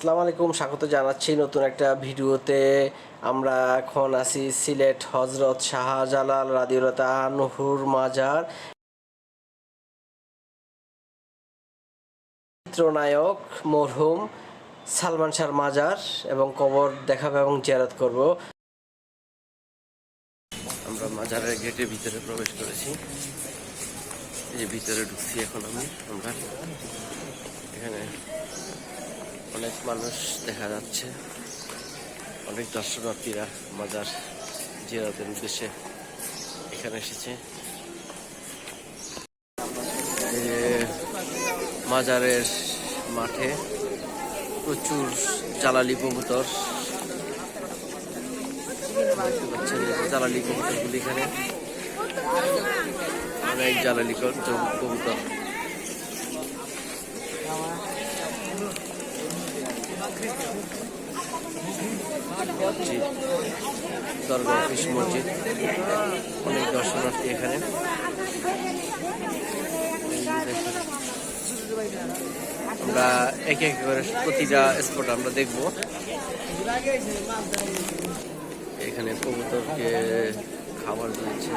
আসসালামু আলাইকুম স্বাগত জানাচ্ছি নতুন একটা ভিডিওতে। আমরা এখন আছি সিলেট হজরত শাহজালাল রাদিউল্লাহ নুহুর মাজার। চিত্রনায়ক মরহুম সালমান শাহর মাজার এবং কবর দেখাবো এবং জিয়ারত করব। আমরা মাজারের গেটের ভিতরে প্রবেশ করেছি। এই ভিতরে ঢুকছি এখন আমি, আমরা। এখানে অনেক মানুষ দেখা যাচ্ছে। অনেক দর্শনার্থীরা মাজার জিয়ারতের উদ্দেশ্যে এখানে এসেছে। মাজারের মাঠে প্রচুর জ্বালালি কবুতর। দেখতে পাচ্ছেন জ্বালালি কবুতরগুলি এখানে। অনেক জ্বালালি কবুতর। মসজিদ দরগা অফিস মসজিদ। অনেক দর্শনার্থী এখানে। যে। আমরা একে একে করে প্রতিটা স্পট আমরা দেখব। এখানে কবুতরকে খাবার দিয়েছে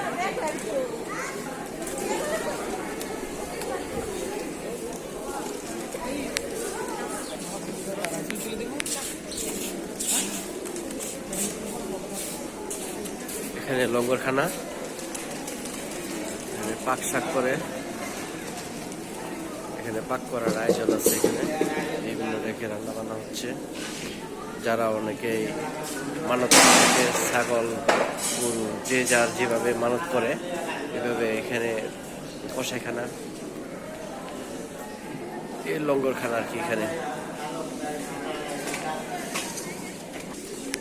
এখানে লঙ্গরখানা। এখানে পাক শাক করে। এখানে পাক করার আয়োজন আছে এখানে। বিভিন্ন রেখে রান্না বান্না হচ্ছে। যারা অনেকেই মানত থেকে ছাগল, গরু, যে যার যেভাবে মানত করে, এভাবে এখানে কষাইখানা। এই লঙ্গরখানা আর কি এখানে।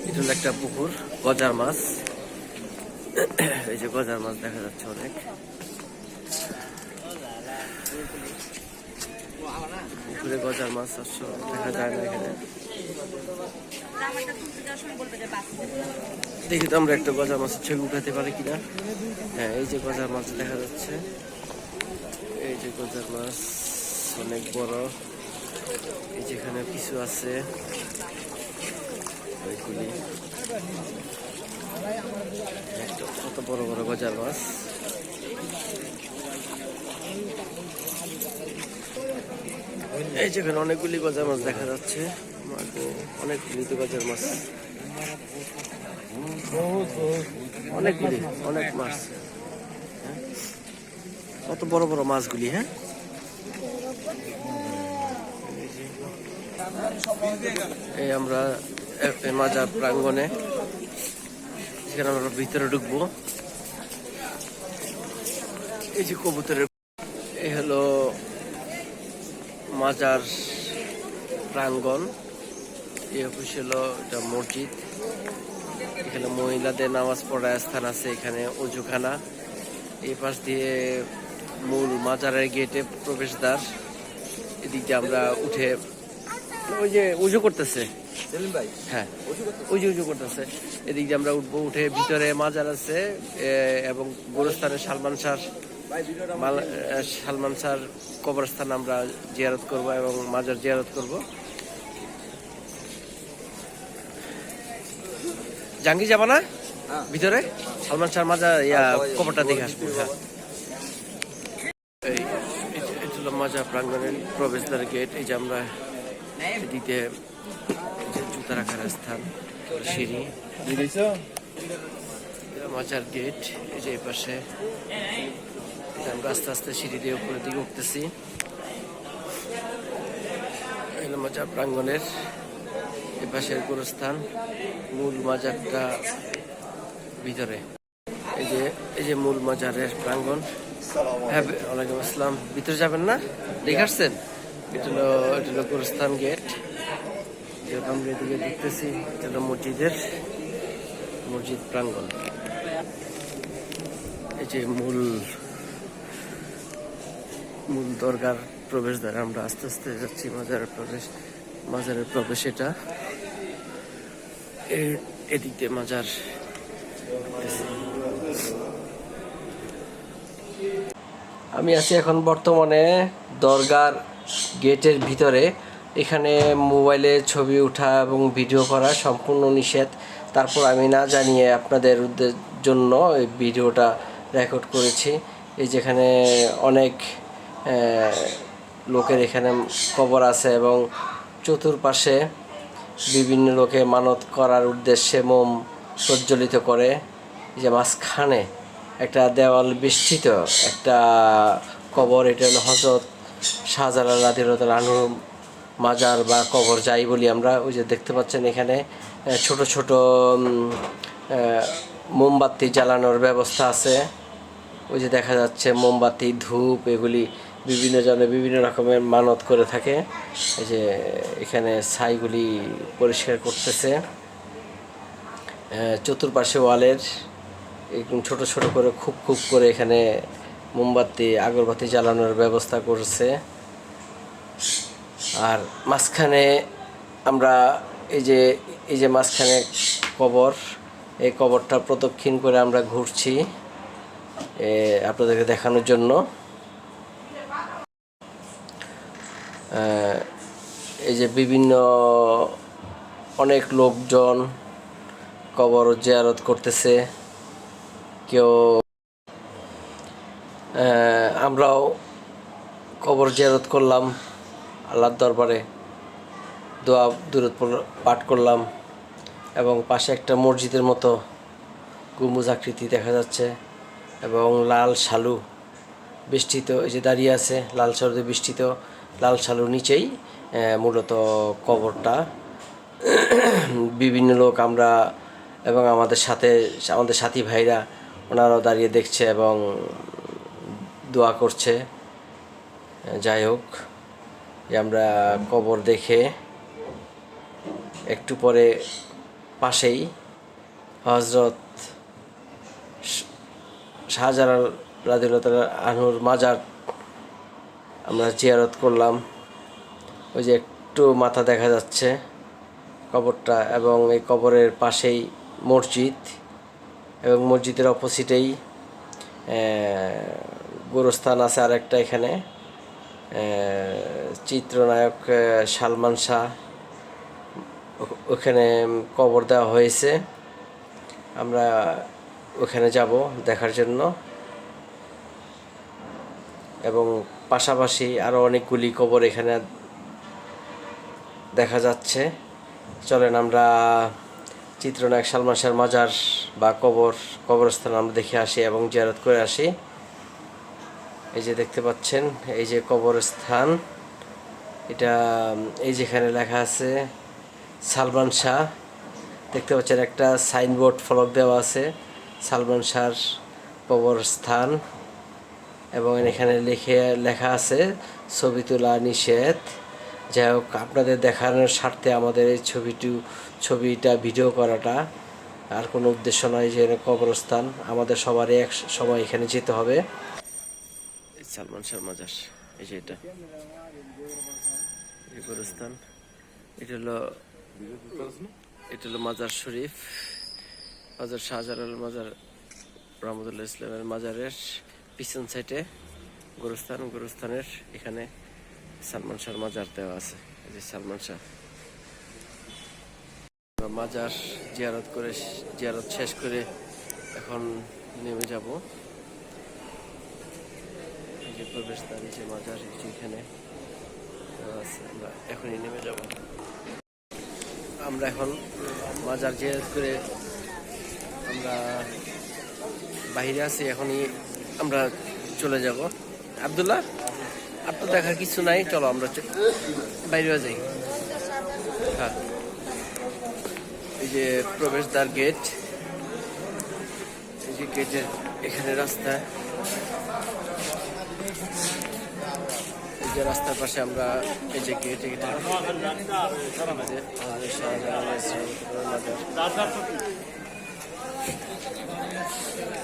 এটা একটা পুকুর, গজার মাছ। এই যে গজার মাছ দেখা যাচ্ছে অনেক। পুকুরে গজার মাছ দেখা যায় না এখানে। দেখি তো আমরা একটা গজার মাছের ছবি উঠাতে পারি কিনা। হ্যাঁ এই যে গজার মাছ দেখা যাচ্ছে। এই যে গজার মাছ অনেক বড়। এই যেখানে কিছু আছে, ওইগুলি। কত বড় বড় গজার মাছ এই যেখানে অনেকগুলি গজার মাছ দেখা যাচ্ছে। অনেকগুলি তো গজার মাছ। অনেকগুলি, অনেক মাছ। হ্যাঁ? কত বড় বড় মাছগুলি হ্যাঁ? এই আমরা মাজার প্রাঙ্গনে সেখানে আমরা ভিতরে ঢুকবো। এই যে কবুতরের এই হলো মাজার প্রাঙ্গণ। এই অফিস হলো এটা মসজিদ। এখানে মহিলাদের নামাজ পড়ার স্থান আছে এখানে অজুখানা। এই পাশ দিয়ে মূল মাজারের গেটে প্রবেশদ্বার। এদিক দিয়ে আমরা উঠে ওই যে উজু করতেছে। হ্যাঁ উজু উজু করতেছে। এদিক আমরা উঠবো, উঠে ভিতরে মাজার আছে এবং গোরস্থানে সালমান শাহ সালমান শাহর কবরস্থান আমরা জিয়ারত করব এবং মাজার জিয়ারত করব। জাঙ্গি যাবা না? ভিতরে? সালমান শাহর মাজার, ইয়া, কবরটা দেখে আসব হ্যাঁ। মাজার প্রাঙ্গণের প্রবেশদ্বার গেট এই যে আমরা এদিকে জুতা রাখার স্থান। সিঁড়ি। মাজার গেট এই যে এই পাশে। আমরা আস্তে আস্তে সিঁড়ি দিয়ে উপরের দিকে উঠতেছি। মাজার প্রাঙ্গণের এ পাশের গোরস্থান মূল মাজারটা ভিতরে। এই যে এই যে মূল মাজারের প্রাঙ্গণ। হ্যাঁ ওয়ালাইকুম আসসালাম। ভিতরে যাবেন না? দেখে আসছেন? এটা হলো এটা হলো গোরস্থান গেট। আমরা এদিকে দেখতেছি এটা মসজিদের মসজিদ প্রাঙ্গণ। এই যে মূল মূল দরগার প্রবেশদ্বার, আমরা আস্তে আস্তে যাচ্ছি মাজারের প্রবেশ মাজারের প্রবেশ এটা। এদিক দিয়ে মাজার আমি আছি এখন বর্তমানে দরগার গেটের ভিতরে। এখানে মোবাইলে ছবি ওঠা এবং ভিডিও করা সম্পূর্ণ নিষেধ। তারপর আমি না জানিয়ে আপনাদের জন্য এই ভিডিওটা রেকর্ড করেছি। এই যেখানে অনেক লোকের এখানে কবর আছে এবং চতুর্পাশে বিভিন্ন লোকে মানত করার উদ্দেশ্যে মোম প্রজ্বলিত করে। যে মাঝখানে একটা দেওয়াল বেষ্টিত, একটা কবর, এটা হলো হজরত শাহজালাল রাদিরত রানু মাজার বা কবর যাই বলি আমরা, ওই যে দেখতে পাচ্ছেন এখানে ছোট ছোট মোমবাতি জ্বালানোর ব্যবস্থা আছে। ওই যে দেখা যাচ্ছে মোমবাতি, ধূপ, এগুলি বিভিন্ন জনে বিভিন্ন রকমের মানত করে থাকে। এই যে এখানে ছাইগুলি পরিষ্কার করতেছে। চতুর্পাশে ওয়ালের, এরকম ছোট ছোট করে, খুব খুব করে এখানে মোমবাতি, আগরবাতি জ্বালানোর ব্যবস্থা করছে। আর মাঝখানে আমরা এই যে এই যে মাঝখানে কবর, এই কবরটা প্রদক্ষিণ করে আমরা ঘুরছি আপনাদেরকে দেখানোর জন্য। এই যে বিভিন্ন অনেক লোকজন কবর জিয়ারত করতেছে, কেউ আমরাও কবর জিয়ারত করলাম। আল্লাহর দরবারে দোয়া দূরত পাঠ করলাম এবং পাশে একটা মসজিদের মতো গম্বুজ আকৃতি দেখা যাচ্ছে এবং লাল শালু বেষ্টিত, এই যে দাঁড়িয়ে আছে, লাল শালুতে বেষ্টিত, লাল শালুর নিচেই মূলত কবরটা। বিভিন্ন লোক আমরা এবং আমাদের সাথে, আমাদের সাথী ভাইরা ওনারাও দাঁড়িয়ে দেখছে এবং দোয়া করছে। যাই হোক। যে আমরা কবর দেখে একটু পরে পাশেই হজরত শাহজালাল রাদিল্লাহ আনহুর মাজার আমরা জিয়ারত করলাম। ওই যে একটু মাথা দেখা যাচ্ছে কবরটা এবং এই কবরের পাশেই মসজিদ এবং মসজিদের অপোজিটেই গোরস্থান আছে আরেকটা এখানে। চিত্রনায়ক সালমান শাহ ওখানে কবর দেওয়া হয়েছে। আমরা ওখানে যাব দেখার জন্য। এবং পাশাপাশি আরও অনেকগুলি কবর এখানে দেখা যাচ্ছে। চলেন আমরা চিত্রনায়ক সালমান শাহর মাজার বা কবর, কবরস্থান আমরা দেখে আসি এবং জিয়ারত করে আসি। এই যে দেখতে পাচ্ছেন, এই যে কবরস্থান। এটা, এই যেখানে লেখা আছে, সালমান শাহ। দেখতে পাচ্ছেন একটা সাইনবোর্ড ফলক দেওয়া আছে, সালমান শাহর কবরস্থান। এবং এখানে লিখে, লেখা আছে ছবি তোলা নিষেধ যাই হোক, আপনাদের দেখানোর স্বার্থে আমাদের এই ছবিটি, ছবিটা ভিডিও করাটা আর কোনো উদ্দেশ্য নয় যে কবরস্থান। আমাদের সবারই এক সময় এখানে যেতে হবে। সালমান শাহ মাজার এই যে এটা। এই কবরস্থান এটা হলো এটা হলো মাজার শরীফ। মাজার শাহজালাল, মাজার রহমতুল্লাহ ইসলামের মাজারের পিছন সাইডে গোরস্থান। গোরস্থানের এখানে সালমান শাহর মাজার দেওয়া আছে। এই যে সালমান শাহ। মাজার জিয়ারত করে জিয়ারত শেষ করে এখন নেমে যাব। যে প্রবেশদ্বার যে মাজার এই এখানে আমরা এখনই নেমে যাব। আমরা এখন মাজার জিয়ারত করে আমরা বাইরে আছি, এখনই আমরা চলে যাব। আব্দুল্লাহ তো দেখার কিছু নাই, চলো আমরা বাইরে যাই। হ্যাঁ। এই যে প্রবেশদ্বার গেট এই যে গেটের এখানে রাস্তা। যে রাস্তার পাশে আমরা এই যে গেট এটা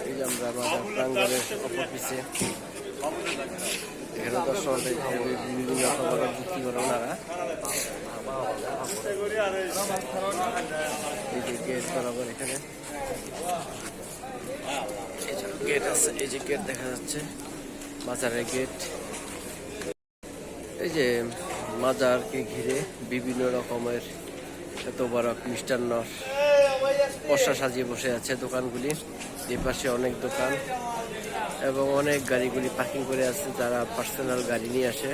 এই যে আমাদের আমরা মাজার প্রাঙ্গণের অপর পিছে এখানে দর্শনার্থী বিভিন্ন খাবার বিক্রি করে ওনারা। এই যে গেট বরাবর এখানে। গেট আছে, এই যে গেট দেখা যাচ্ছে। বাজারের গেট এই যে মাজারকে ঘিরে বিভিন্ন রকমের এত বড় মিষ্টান্ন পশা সাজিয়ে বসে আছে দোকানগুলি। এই পাশে অনেক দোকান এবং অনেক গাড়িগুলি পার্কিং করে আছে, যারা পার্সোনাল গাড়ি নিয়ে আসে।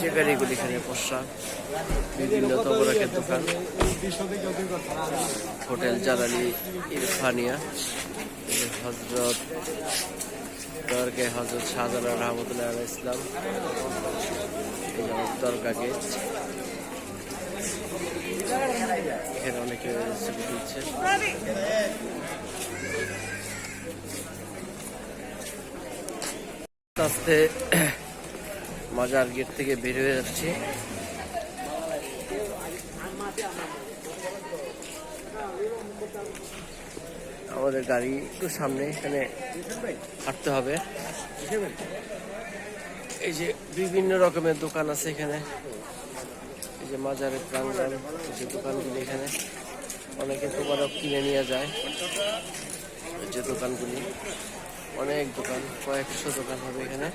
যে গাড়িগুলি এখানে পশা বিভিন্ন তবরকের দোকান। হোটেল, জালালি, ইরফানিয়া হজরত দরগে হজরত শাহজালাল রহমতুল্লাহ আলাহ ইসলাম দরগা গেট এখানে অনেকে ছবি তুলছে। আস্তে আস্তে মাজার গেট থেকে বের হয়ে যাচ্ছি। আমাদের গাড়ি একটু সামনে, এখানে হাঁটতে হবে। এই যে বিভিন্ন রকমের দোকান আছে এখানে। এই যে মাজারের প্রাঙ্গণ যে দোকানগুলি এখানে। অনেকে তোমারও কিনে নিয়ে যায়। এই যে দোকানগুলি, অনেক দোকান, কয়েকশো দোকান হবে এখানে।